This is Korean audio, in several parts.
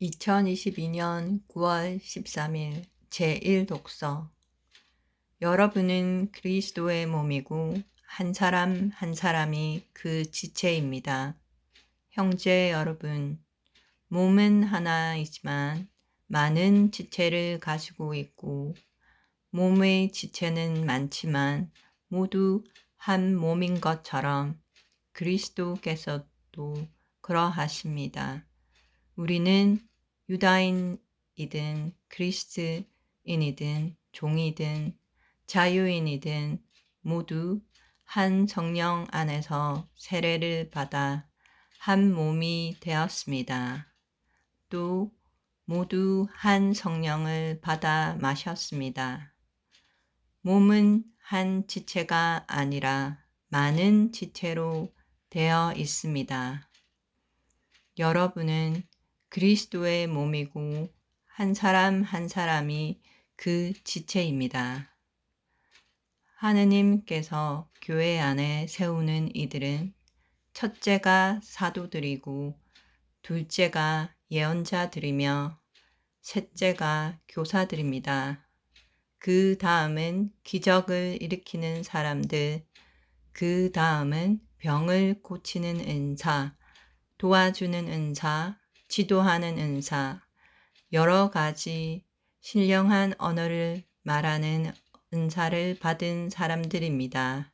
2022년 9월 13일 제1독서 여러분은 그리스도의 몸이고 한 사람 한 사람이 그 지체입니다. 형제 여러분, 몸은 하나이지만 많은 지체를 가지고 있고 몸의 지체는 많지만 모두 한 몸인 것처럼 그리스도께서도 그러하십니다. 우리는 유다인이든 그리스인이든 종이든 자유인이든 모두 한 성령 안에서 세례를 받아 한 몸이 되었습니다. 또 모두 한 성령을 받아 마셨습니다. 몸은 한 지체가 아니라 많은 지체로 되어 있습니다. 여러분은 그리스도의 몸이고 한 사람 한 사람이 그 지체입니다. 하느님께서 교회 안에 세우는 이들은 첫째가 사도들이고 둘째가 예언자들이며 셋째가 교사들입니다. 그 다음은 기적을 일으키는 사람들, 그 다음은 병을 고치는 은사, 도와주는 은사, 지도하는 은사, 여러 가지 신령한 언어를 말하는 은사를 받은 사람들입니다.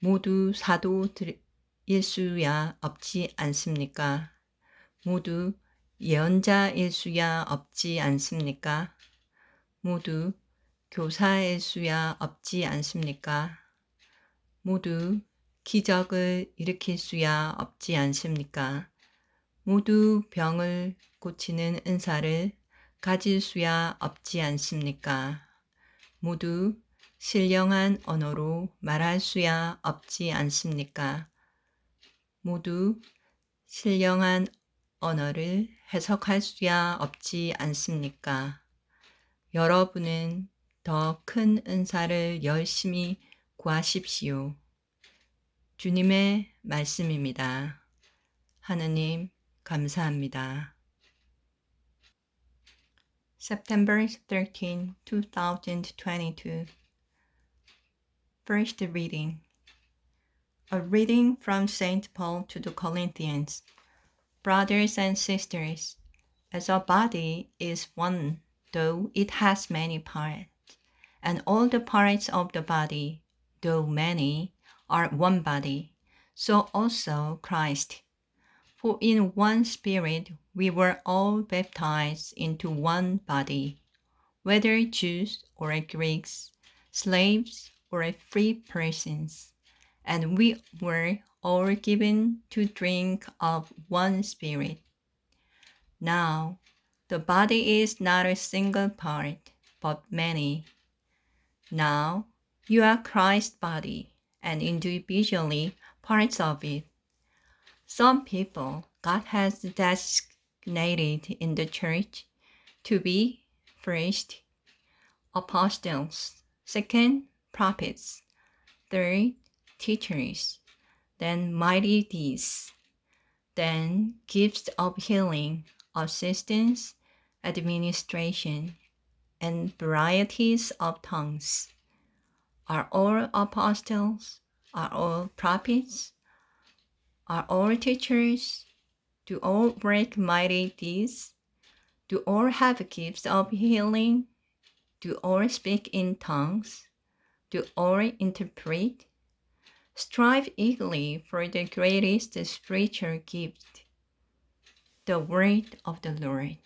모두 사도일 수야 없지 않습니까? 모두 예언자일 수야 없지 않습니까? 모두 교사일 수야 없지 않습니까? 모두 기적을 일으킬 수야 없지 않습니까? 모두 병을 고치는 은사를 가질 수야 없지 않습니까? 모두 신령한 언어로 말할 수야 없지 않습니까? 모두 신령한 언어를 해석할 수야 없지 않습니까? 여러분은 더 큰 은사를 열심히 구하십시오. 주님의 말씀입니다. 하느님, 감사합니다. September 13, 2022. First reading. A reading from St. Paul to the Corinthians. Brothers and sisters, as our body is one, though it has many parts, and all the parts of the body, though many, are one body, so also Christ for in one Spirit we were all baptized into one body, whether Jews or Greeks, slaves or free persons, and we were all given to drink of one Spirit. Now, the body is not a single part, but many. Now, you are Christ's body, and individually parts of it. Some people God has designated in the church to be first apostles, second prophets, third teachers, then mighty deeds, then gifts of healing, assistance, administration, and varieties of tongues. Are all apostles? Are all prophets? Are all teachers? Do all work mighty deeds? Do all have gifts of healing? Do all speak in tongues? Do all interpret? Strive eagerly for the greatest spiritual gift, the word of the Lord.